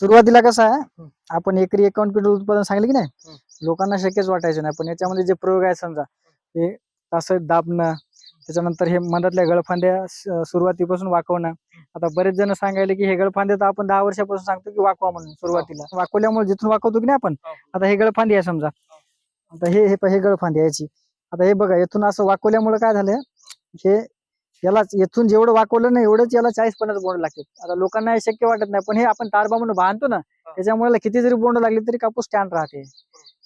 सुरुवातीला कसं आहे. आपण एकरी एकावन्न क्विंटल उत्पादन सांगितलं की. नाही लोकांना शक्यच वाटायचं नाही. पण याच्यामध्ये जे प्रयोग आहे समजा हे असं दाबणं त्याच्यानंतर हे मधातल्या गळफांद्या सुरुवातीपासून वाकवणं. आता बरेच जण सांगायले की हे गळफांदे तर आपण दहा वर्षापासून सांगतो की वाकवा म्हणून सुरुवातीला. वाकवल्यामुळे जिथून वाकवतो की नाही आपण हो. आता हे गळफांदी आहे समजा. आता हे हे हे गळफांदी याची. आता हे बघा येथून असं वाकवल्यामुळे काय झालं हे याला येथून जेवढं वाकवलं ना एवढंच याला चाळीस पन्नास बोंड लागतात आता लोकांना हे शक्य वाटत नाही पण हे आपण तारबा म्हणून बांधतो ना त्याच्यामुळे किती जरी बोंड लागली तरी कापूस स्टँड राहते.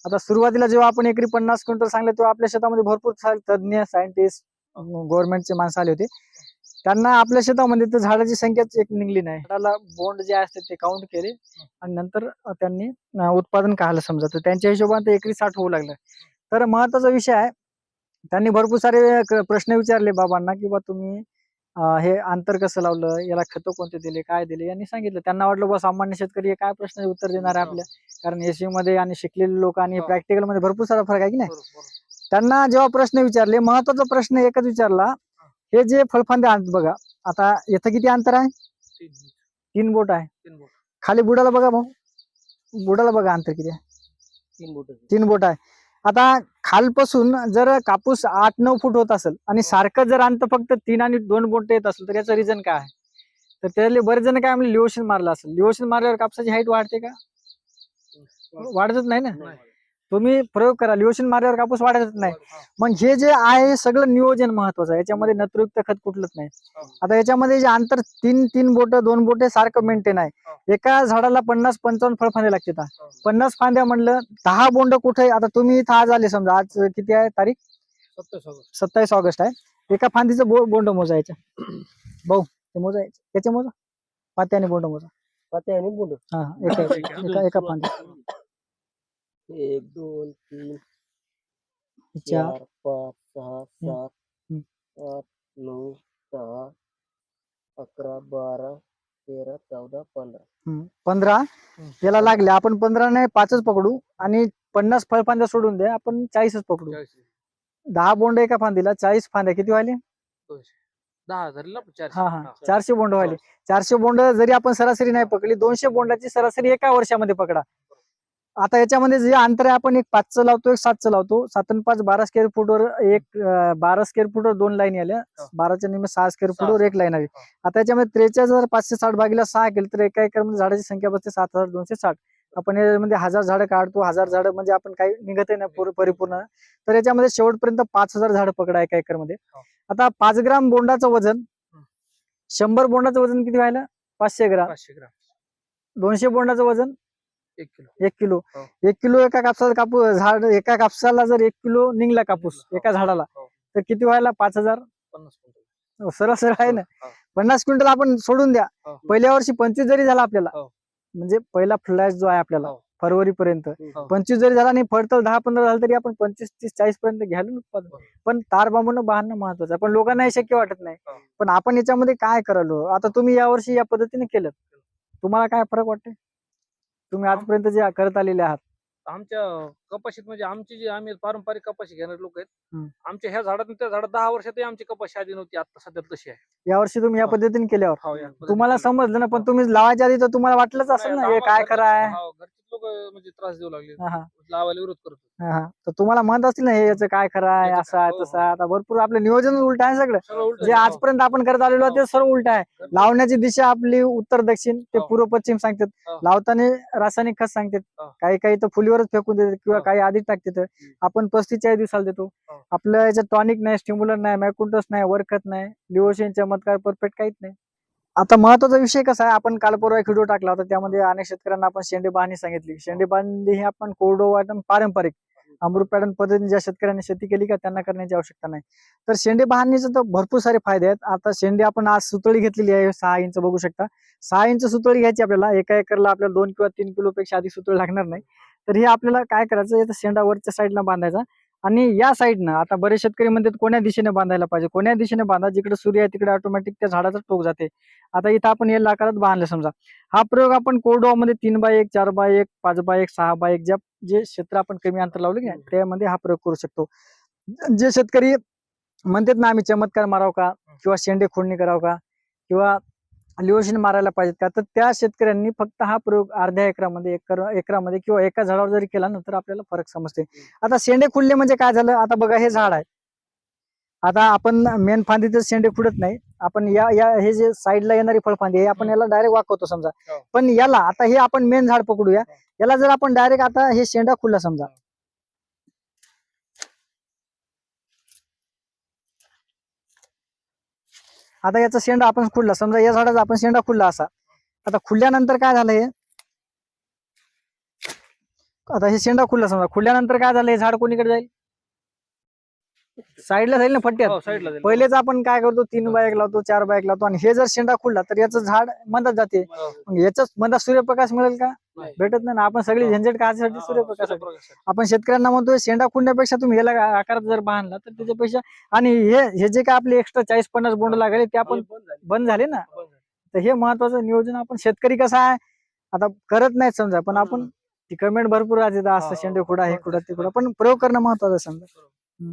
आता सुरुवातीला जेव्हा आपण एकरी पन्नास क्विंटल सांगले तेव्हा आपल्या शेतामध्ये भरपूर तज्ञ सायंटिस्ट गव्हर्नमेंटचे माणसं आले होते. त्यांना आपल्या शेतामध्ये तर झाडाची संख्याच एक निघली नाही. झाडाला बोंड जे असते ते काउंट केले आणि नंतर त्यांनी उत्पादन काढलं समजा. तर त्यांच्या हिशोबाने एकरी साठ होऊ लागलं. तर महत्त्वाचा विषय आहे त्यांनी भरपूर सारे प्रश्न विचारले बाबांना की बा तुम्ही हे अंतर कसं लावलं? याला खतं कोणते दिले? काय दिले? यांनी सांगितलं. त्यांना वाटलं बा सामान्य शेतकरी हे काय प्रश्न उत्तर देणार आहे आपल्या? कारण एसी मध्ये आणि शिकलेले लोक आणि हो. प्रॅक्टिकलमध्ये भरपूर सारा फरक आहे की नाही. त्यांना जेव्हा प्रश्न विचारले महत्त्वाचा प्रश्न एकच विचारला हे. जे फळफांदे आहेत बघा आता इथं किती अंतर आहे? तीन. बोट आहे. खाली बुडाला बघा भाऊ. बुडाला बघा अंतर किती आहे. तीन बोट. तीन बोट आहे. आता खालपासून जर कापूस आठ नऊ फूट होत असेल आणि सारखं जर अंतर फक्त तीन आणि दोन बोट येत असेल तर याचं रिझन काय आहे? तर त्यातले बरेच जण काय म्हणले लिओशन मारलं असेल. लिओशन मारल्यावर कापसाची हाईट वाढते का? वाढतच नाही ना. तुम्ही प्रयोग करा लिओशन मारल्यावर कापूस वाढतच नाही. मग हे जे आहे हे सगळं नियोजन महत्वाचं आहे. याच्यामध्ये नत्रयुक्त खत कुठलंच नाही. आता याच्यामध्ये जे अंतर तीन तीन बोट दोन बोटे सारखं मेंटेन आहे. एका झाडाला पन्नास पंचावन्न फळफांदे लागतात. हो. पन्नास फांद्या म्हणलं दहा बोंड कुठे आता तुम्ही इथं आज आले समजा. आज किती आहे तारीख? सत्तावीस ऑगस्ट. आहे. एका फांदीचं बो बोंड मोजायचं. भाऊ ते मोजायचं त्याचे मोजा. पात्याने बोंड मोजा. पाते आणि बोंड. हा एका एका एका फांदी एक दोन तीन चार. पाच सहा सात. आठ नऊ दहा अकरा बारा तेरा चौदा पंधरा. हम्म. पंधरा? याला लागले. आपण पंधरा नाही पाचच पकडू. आणि पन्नास फळफांद्या सोडून द्या. आपण चाळीसच पकडू. चाळीस. दहा बोंड एका फांदीला. चाळीस फांद्या. किती व्हायले? दोनशे. दहा हजार ना चारशे. हा हा. हा. चारशे बोंड व्हायले. चारशे. बोंड जरी आपण सरासरी नाही पकडली दोनशे बोंडाची सरासरी एका वर्षामध्ये पकडा. आता याच्यामध्ये जे अंतर आहे आपण एक पाचचं लावतो एक सातचं लावतो. सात आणि पाच बारा स्क्वेअर फूटवर एक बारा स्क्वेअर फूटवर दोन लाईन आल्या. बाराच्या निम्मे सहा स्क्वेअर. फूटवर एक लाईन आली. आता याच्यामध्ये त्रेचाळीस हजार पाचशे साठ भागीला सहा केलं तर एका एकरमध्ये झाडाची संख्या बसते सात हजार दोनशे साठ. आपण यामध्ये हजार झाडं काढतो. हजार झाडं म्हणजे आपण काही निघत नाही पूर- परिपूर्ण. तर याच्यामध्ये शेवटपर्यंत पाच हजार झाडं पकडा एका एकरमध्ये हा. आता पाच ग्राम बोंडाचं वजन. शंभर बोंडाचं वजन किती व्हायला? पाचशे ग्राम. पाचशे ग्राम. दोनशे बोंडाचं वजन. एक किलो एक किलो हो. एक कापसाचा कापूस झाड एका कापसाला जर एक किलो निघला कापूस निघाला, एका हो. झाडाला हो. तर किती व्हायला पाच हजार पन्नास क्विंटल. हो, सरळ सरळ आहे ना हा. पन्नास क्विंटल आपण सोडून द्या हो. पहिल्या वर्षी पंचवीस जरी झाला आपल्याला हो. म्हणजे पहिला फ्लॅश जो आहे आपल्याला हो. फरवरी पर्यंत हो. पंचवीस जरी झाला आणि फडतल दहा पंधरा झालं तरी आपण पंचवीस तीस चाळीस पर्यंत घ्यायला उत्पादन हो. पण तार बांबून बांधणं महत्वाचं आहे पण लोकांना हे शक्य वाटत नाही हो. पण आपण याच्यामध्ये काय करालो आता तुम्ही यावर्षी या पद्धतीने केलं तुम्हाला काय फरक वाटते तुम्ही आजपर्यंत जे करत आलेले आहात आमच्या कपाशीत म्हणजे आमची जी आम्ही पारंपरिक कपाशी घेणारे लोक आहेत हम्म. आमच्या ह्या झाडात त्या झाडात दहा वर्षातही आमची कपाशी आधी नव्हती आता सध्या तशी आहे यावर्षी तुम्ही या हो. पद्धतीने केल्यावर हो, या तुम्हाला. समजलं ना पण तुम्ही लावायच्या आधी तर तुम्हाला वाटलंच असेल ना हे काय कराय हो, घरचे लोक म्हणजे त्रास देऊ लागले हा, हा, लावायला विरोध करत. हा, हा. तर तुम्हाला म्हणत असतील ना हे याचं काय याचं असं काय, हो, तसं आता भरपूर आपलं नियोजन उलट आहे सगळं उलटं जे आहे. आजपर्यंत आपण करत आलेलो आहे ते सर्व उलट आहे हो. लावण्याची दिशा आपली उत्तर दक्षिण ते हो. पूर्व पश्चिम सांगतात हो. लावताना रासायनिक खत सांगतात हो. काही काही तर फुलीवरच फेकून देतात किंवा हो. काही आधीच टाकतात आपण पस्तीस चाळीस दिवसाला देतो हो. आपल्या याच्यात टॉनिक नाही स्टिम्युलर नाही मॅकुंटस नाही वरखत नाही लिओशिन चमत्कार परफेक्ट काहीच नाही आता महत्त्वाचा विषय कसा आहे आपण काल परवा एक व्हिडिओ टाकला होता त्यामध्ये अनेक शेतकऱ्यांना आपण शेंडे बांधणी सांगितली. शेंडे बांधणी ही आपण कोरडो वाटण पारंपरिक अमृत पॅटर्न पद्धतीने ज्या शेतकऱ्यांनी शेती केली का त्यांना करण्याची आवश्यकता नाही. तर शेंडे बहारणीचे तर भरपूर सारे फायदे आहेत. आता शेंडे आपण आज सुतळी घेतलेली आहे सहा इंच बघू शकता. सहा इंच सुतळी घ्यायची आपल्याला एका एकरला आपल्याला दोन किंवा तीन किलोपेक्षा अधिक सुतळी लागणार नाही. तर हे आपल्याला काय करायचं याचा शेंडा वरच्या साईडला बांधायचा. आणि या साईडनं आता बरेच शेतकरी म्हणतात कोण्या दिशेने बांधायला पाहिजे? कोण्या दिशेने बांधा? जिकडे सूर्य आहे तिकडे ऑटोमॅटिक त्या झाडाचा टोक जाते. आता इथं आपण एल आकारात बांधलं समजा. हा प्रयोग आपण कोरडवामध्ये तीन बाय एक चार बाय एक पाच बाय एक सहा बाय एक ज्या जे क्षेत्र आपण कमी अंतर लावलं की त्यामध्ये हा प्रयोग करू शकतो. जे शेतकरी म्हणतात ना आम्ही चमत्कार माराव का? किंवा शेंडे खोडणी करावं का? किंवा लिओशिन मारायला पाहिजेत का? तर त्या शेतकऱ्यांनी फक्त हा प्रयोग अर्ध्या एकरामध्ये एकर एकरामध्ये किंवा एका झाडावर जरी केला ना तर आपल्याला फरक समजते. आता शेंडे खुडले म्हणजे काय झालं? आता बघा हे झाड आहे. आता आपण मेन फांदीतच शेंडे खुडत नाही. आपण या या हे जे साईडला येणारी फळफांदी आहे आपण याला डायरेक्ट वाकवतो समजा. हो. पण याला आता हे आपण मेन झाड पकडूया. याला जर आपण डायरेक्ट आता हे शेंडा खुडला समजा. आता याचा शेंडा आपण खुडला. समजा या झाडाचा आपण शेंडा खुडला असा. आता खुडल्यानंतर काय झालं हे? आता हे शेंडा खुडला समजा. खुडल्यानंतर काय झालं हे? झाड कोणीकडे जाईल? साईडला जाईल ना फट्ट्यात? हो, साईडला जाईल. पहिलेच आपण काय करतो तीन बायक लावतो चार बायक लावतो आणि हे जर शेंडा खुडला तर याचं झाड मंदात जाते. हो. मग याच मंदात सूर्यप्रकाश मिळेल का? नाही. भेटत नाही ना. आपण सगळी हो. झंझट काढण्यासाठी हा, सूर्यप्रकाश. आपण शेतकऱ्यांना म्हणतोय शेंडा खुडण्यापेक्षा तुम्ही याला आकारात जर बांधला तर त्याच्यापेक्षा आणि हे हे जे काय आपले एक्स्ट्रा चाळीस पन्नास बोंड लागले ते आपण बंद झाली. बंद झाले ना? बंद झाली. तर हे महत्वाचं नियोजन आपण शेतकरी कसा आहे? आता करत नाहीत समजा पण आपण ती कमेंट भरपूर राहते असं हा, शेंडे खुडा हे हो, खुडा ते खुडा. पण प्रयोग करणं महत्वाचं आहे समजा.